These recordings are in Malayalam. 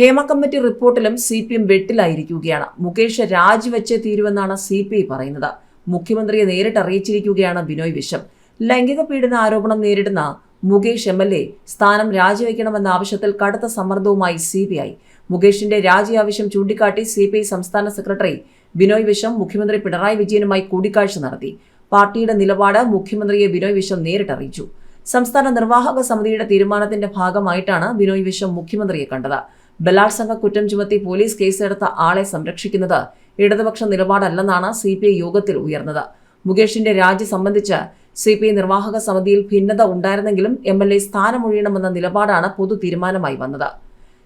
ഹേമ കമ്മിറ്റി റിപ്പോർട്ടിലും സി പി എം വെട്ടിലായിരിക്കുകയാണ്. മുകേഷ് രാജിവെച്ചേ തീരുവെന്നാണ് സി പി ഐ പറയുന്നത്. മുഖ്യമന്ത്രിയെ നേരിട്ട് അറിയിച്ചിരിക്കുകയാണ് ബിനോയ് വിശ്വം. ലൈംഗിക പീഡന ആരോപണം നേരിടുന്ന മുകേഷ് എം എൽ എ സ്ഥാനം രാജിവെക്കണമെന്ന ആവശ്യത്തിൽ കടുത്ത സമ്മർദ്ദവുമായി സി ബി ഐ മുകേഷിന്റെ രാജി ആവശ്യം ചൂണ്ടിക്കാട്ടി സി പി ഐ സംസ്ഥാന സെക്രട്ടറി ബിനോയ് വിശ്വം മുഖ്യമന്ത്രി പിണറായി വിജയനുമായി കൂടിക്കാഴ്ച നടത്തി. പാർട്ടിയുടെ നിലപാട് മുഖ്യമന്ത്രിയെ ബിനോയ് വിശ്വം നേരിട്ട് അറിയിച്ചു. സംസ്ഥാന നിർവാഹക സമിതിയുടെ തീരുമാനത്തിന്റെ ഭാഗമായിട്ടാണ് ബിനോയ് വിശ്വം മുഖ്യമന്ത്രിയെ കണ്ടത്. ബലാത്സംഗ കുറ്റം ചുമത്തി പോലീസ് കേസെടുത്ത ആളെ സംരക്ഷിക്കുന്നത് ഇടതുപക്ഷ നിലപാടല്ലെന്നാണ് സി പി ഐ യോഗത്തിൽ ഉയർന്നത്. മുകേഷിന്റെ രാജി സംബന്ധിച്ച് സി പി ഐ നിർവാഹക സമിതിയിൽ ഭിന്നത ഉണ്ടായിരുന്നെങ്കിലും എം എൽ എ സ്ഥാനമൊഴിയണമെന്ന നിലപാടാണ് പൊതു തീരുമാനമായി വന്നത്.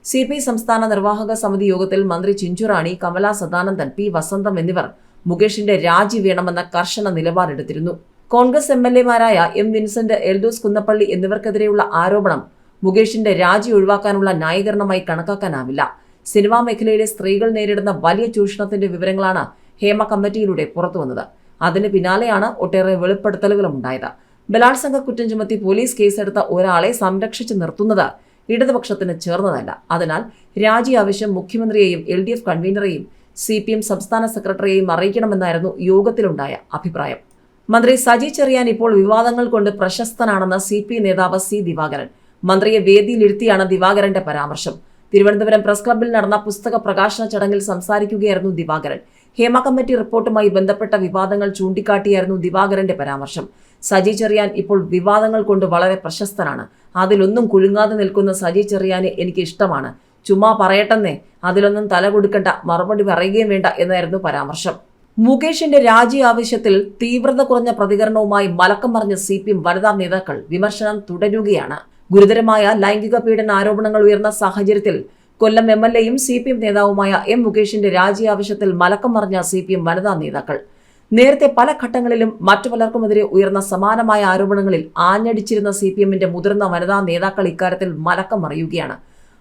സി പി ഐ സംസ്ഥാന നിർവാഹക സമിതി യോഗത്തിൽ മന്ത്രി ചിഞ്ചുറാണി കമല സദാനന്ദൻ പി വസന്തം എന്നിവർ മുകേഷിന്റെ രാജി വേണമെന്ന കർശന നിലപാടെടുത്തിരുന്നു. കോൺഗ്രസ് എം എൽ എമാരായ എം വിൻസെന്റ് എൽദോസ് കുന്നപ്പള്ളി എന്നിവർക്കെതിരെയുള്ള ആരോപണം മുകേഷിന്റെ രാജി ഒഴിവാക്കാനുള്ള ന്യായീകരണമായി കണക്കാക്കാനാവില്ല. സിനിമാ മേഖലയിലെ സ്ത്രീകൾ നേരിടുന്ന വലിയ ചൂഷണത്തിന്റെ വിവരങ്ങളാണ് ഹേമ കമ്മിറ്റിയിലൂടെ പുറത്തുവന്നത് അതിന് പിന്നാലെയാണ് ഒട്ടേറെ വെളിപ്പെടുത്തലുകളും ഉണ്ടായത് ബലാത്സംഗ കുറ്റം ചുമത്തി പോലീസ് കേസെടുത്ത ഒരാളെ സംരക്ഷിച്ചു നിർത്തുന്നത് ഇടതുപക്ഷത്തിന് ചേർന്നതല്ല. അതിനാൽ രാജി ആവശ്യം മുഖ്യമന്ത്രിയെയും എൽ ഡി എഫ് കൺവീനറെയും സി പി എം സംസ്ഥാന സെക്രട്ടറിയെയും അറിയിക്കണമെന്നായിരുന്നു യോഗത്തിലുണ്ടായ അഭിപ്രായം. മന്ത്രി സജി ചെറിയാൻ ഇപ്പോൾ വിവാദങ്ങൾ കൊണ്ട് പ്രശസ്തനാണെന്ന് സി പി നേതാവ് സി ദിവാകരൻ. മന്ത്രിയെ വേദിയിലിരുത്തിയാണ് ദിവാകരന്റെ പരാമർശം. തിരുവനന്തപുരം പ്രസ് ക്ലബ്ബിൽ നടന്ന പുസ്തക പ്രകാശന ചടങ്ങിൽ സംസാരിക്കുകയായിരുന്നു ദിവാകരൻ. ഹേമ കമ്മിറ്റി റിപ്പോർട്ടുമായി ബന്ധപ്പെട്ട വിവാദങ്ങൾ ചൂണ്ടിക്കാട്ടിയായിരുന്നു ദിവാകരന്റെ പരാമർശം. സജി ചെറിയാൻ ഇപ്പോൾ വിവാദങ്ങൾ കൊണ്ട് വളരെ പ്രശസ്തനാണ്. അതിലൊന്നും കുലുങ്ങാതെ നിൽക്കുന്ന സജി ചെറിയാനെ എനിക്ക് ഇഷ്ടമാണ്. ചുമ്മാ പറയട്ടെന്നേ അതിലൊന്നും തല കൊടുക്കണ്ട മറുപടി പറയുകയും വേണ്ട എന്നായിരുന്നു പരാമർശം. മുകേഷിന്റെ രാജി ആവശ്യത്തിൽ തീവ്രത കുറഞ്ഞ പ്രതികരണവുമായി മലക്കം മറിഞ്ഞ സി പി എം വനിതാ നേതാക്കൾ വിമർശനം തുടരുകയാണ്. ഗുരുതരമായ ലൈംഗിക പീഡന ആരോപണങ്ങൾ ഉയർന്ന സാഹചര്യത്തിൽ കൊല്ലം എം എൽ എയും സി പി എം നേതാവുമായ എം മുകേഷിന്റെ രാജി ആവശ്യത്തിൽ മലക്കം മറിഞ്ഞ സി പി എം വനിതാ നേതാക്കൾ. നേരത്തെ പല ഘട്ടങ്ങളിലും മറ്റു പലർക്കുമെതിരെ ഉയർന്ന സമാനമായ ആരോപണങ്ങളിൽ ആഞ്ഞടിച്ചിരുന്ന സി പി എമ്മിന്റെ മുതിർന്ന വനിതാ നേതാക്കൾ ഇക്കാര്യത്തിൽ മലക്കം മറിയുകയാണ്.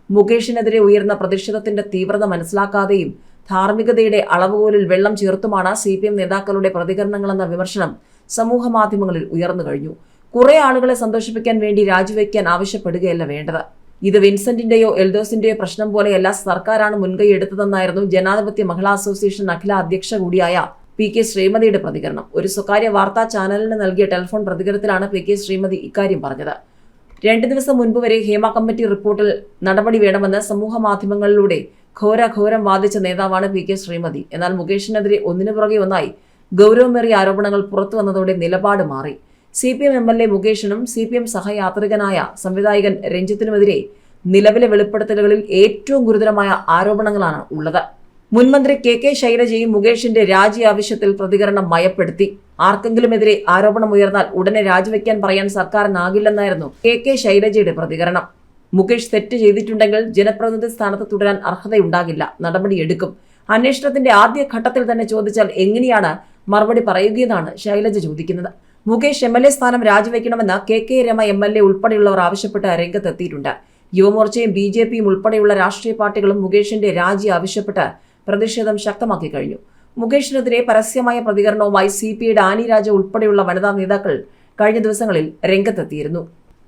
മുകേഷിനെതിരെ ഉയർന്ന പ്രതിഷേധത്തിന്റെ തീവ്രത മനസ്സിലാക്കാതെയും ധാർമ്മികതയുടെ അളവുകോലിൽ വെള്ളം ചേർത്തുമാണ് സി പി എം നേതാക്കളുടെ പ്രതികരണങ്ങളെന്ന വിമർശനം സമൂഹ മാധ്യമങ്ങളിൽ ഉയർന്നു കഴിഞ്ഞു. കുറെ ആളുകളെ സന്തോഷിപ്പിക്കാൻ വേണ്ടി രാജിവെക്കാൻ ആവശ്യപ്പെടുകയല്ല വേണ്ടത്. ഇത് വിൻസെന്റിന്റെയോ എൽദോസിന്റെയോ പ്രശ്നം പോലെയല്ല സർക്കാരാണ് മുൻകൈ എടുത്തതെന്നായിരുന്നു ജനാധിപത്യ മഹിളാ അസോസിയേഷൻ അഖില അധ്യക്ഷ കൂടിയായ പി കെ ശ്രീമതിയുടെ പ്രതികരണം. ഒരു സ്വകാര്യ വാർത്താ ചാനലിന് നൽകിയ ടെലിഫോൺ പ്രതികരണത്തിലാണ് പി കെ ശ്രീമതി ഇക്കാര്യം പറഞ്ഞത്. രണ്ട് ദിവസം മുൻപ് വരെ ഹേമ കമ്മിറ്റി റിപ്പോർട്ടിൽ നടപടി വേണമെന്ന് സമൂഹ മാധ്യമങ്ങളിലൂടെ ഘോരഘോരം വാദിച്ച നേതാവാണ് പി കെ ശ്രീമതി. എന്നാൽ മുകേഷിനെതിരെ ഒന്നിനു പുറകെ ഒന്നായി ഗൗരവമേറിയ ആരോപണങ്ങൾ പുറത്തു വന്നതോടെ നിലപാട് മാറി. C P M M L A മുകേഷിനും C P M സഹയാത്രികനായ സംവിധായകൻ രഞ്ജിത്തിനുമെതിരെ നിലവിലെ വെളിപ്പെടുത്തലുകളിൽ ഏറ്റവും ഗുരുതരമായ ആരോപണങ്ങളാണ് ഉള്ളത്. മുൻമന്ത്രി കെ കെ ശൈലജയും മുകേഷിന്റെ രാജി ആവശ്യത്തിൽ പ്രതികരണം മയപ്പെടുത്തി. ആർക്കെങ്കിലുമെതിരെ ആരോപണമുയർന്നാൽ ഉടനെ രാജിവെക്കാൻ പറയാൻ സർക്കാരിനാകില്ലെന്നായിരുന്നു കെ കെ ശൈലജയുടെ പ്രതികരണം. മുകേഷ് തെറ്റ് ചെയ്തിട്ടുണ്ടെങ്കിൽ ജനപ്രതിനിധി സ്ഥാനത്ത് തുടരാൻ അർഹതയുണ്ടാകില്ല. നടപടിയെടുക്കും. അന്വേഷണത്തിന്റെ ആദ്യ ഘട്ടത്തിൽ തന്നെ ചോദിച്ചാൽ എങ്ങനെയാണ് മറുപടി പറയുകയെന്നാണ് ശൈലജ ചോദിക്കുന്നത്. മുകേഷ് എം എൽ എ സ്ഥാനം രാജിവെക്കണമെന്ന് K K Rema M L A ഉൾപ്പെടെയുള്ളവർ ആവശ്യപ്പെട്ട് രംഗത്തെത്തിയിട്ടുണ്ട്. യുവമോർച്ചയും ബി ജെ പിയും ഉൾപ്പെടെയുള്ള രാഷ്ട്രീയ പാർട്ടികളും മുകേഷിന്റെ രാജി ആവശ്യപ്പെട്ട് പ്രതിഷേധം ശക്തമാക്കി കഴിഞ്ഞു. മുകേഷിനെതിരെ പരസ്യമായ പ്രതികരണവുമായി സി പി ഐയുടെ ആനി രാജ ഉൾപ്പെടെയുള്ള വനിതാ നേതാക്കൾ കഴിഞ്ഞ ദിവസങ്ങളിൽ രംഗത്തെത്തിയിരുന്നു.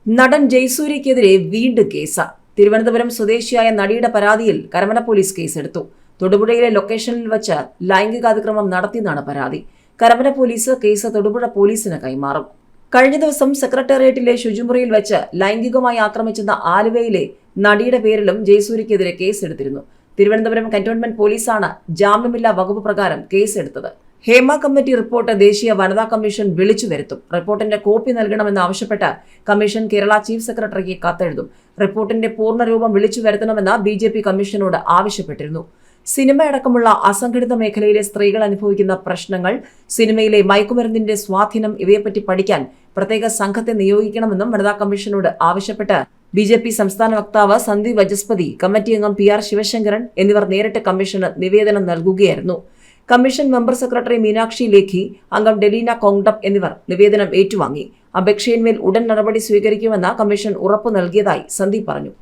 നടൻ ജയ്സൂര്യക്കെതിരെ വീണ്ടും കേസ്. തിരുവനന്തപുരം സ്വദേശിയായ നടിയുടെ പരാതിയിൽ കരമന പോലീസ് കേസെടുത്തു. തൊടുപുഴയിലെ ലൊക്കേഷനിൽ വച്ച് ലൈംഗികാതിക്രമം നടത്തിയെന്നാണ് പരാതി. കരമന പോലീസ് കേസ് തൊടുപുഴ പോലീസിന് കൈമാറും. കഴിഞ്ഞ ദിവസം സെക്രട്ടേറിയറ്റിലെ ശുചിമുറിയിൽ വെച്ച് ലൈംഗികമായി ആക്രമിച്ചെന്ന ആലുവയിലെ നടിയുടെ പേരിലും ജയസൂര്യക്കെതിരെ കേസെടുത്തിരുന്നു. തിരുവനന്തപുരം കന്റോൺമെന്റ് പോലീസാണ് ജാമ്യമില്ലാ വകുപ്പ് പ്രകാരം കേസെടുത്തത്. ഹേമ കമ്മിറ്റി റിപ്പോർട്ട് ദേശീയ വനിതാ കമ്മീഷൻ വിളിച്ചു വരുത്തും. റിപ്പോർട്ടിന്റെ കോപ്പി നൽകണമെന്ന് ആവശ്യപ്പെട്ട് കമ്മീഷൻ കേരള ചീഫ് സെക്രട്ടറിക്ക് കത്തെഴുതും. റിപ്പോർട്ടിന്റെ പൂർണരൂപം വിളിച്ചു വരുത്തണമെന്ന് ബി കമ്മീഷനോട് ആവശ്യപ്പെട്ടിരുന്നു. സിനിമയടക്കമുള്ള അസംഘടിത മേഖലയിലെ സ്ത്രീകൾ അനുഭവിക്കുന്ന പ്രശ്നങ്ങൾ സിനിമയിലെ മയക്കുമരുന്നിന്റെ സ്വാധീനം ഇവയെപ്പറ്റി പഠിക്കാൻ പ്രത്യേക സംഘത്തെ നിയോഗിക്കണമെന്നും വനിതാ കമ്മീഷനോട് ആവശ്യപ്പെട്ട് ബി ജെ പി സംസ്ഥാന വക്താവ് സന്ദീപ് വജസ്പതി കമ്മിറ്റി അംഗം പി ആർ ശിവശങ്കരൻ എന്നിവർ നേരിട്ട് കമ്മീഷന് നിവേദനം നൽകുകയായിരുന്നു. Commission member secretary Meenakshi Lekhi അംഗം ഡെലീന കോങ്ടപ്പ് എന്നിവർ നിവേദനം ഏറ്റുവാങ്ങി. അപേക്ഷയിന്മേൽ ഉടൻ നടപടി സ്വീകരിക്കുമെന്ന് കമ്മീഷൻ ഉറപ്പു നൽകിയതായി സന്ദീപ് പറഞ്ഞു.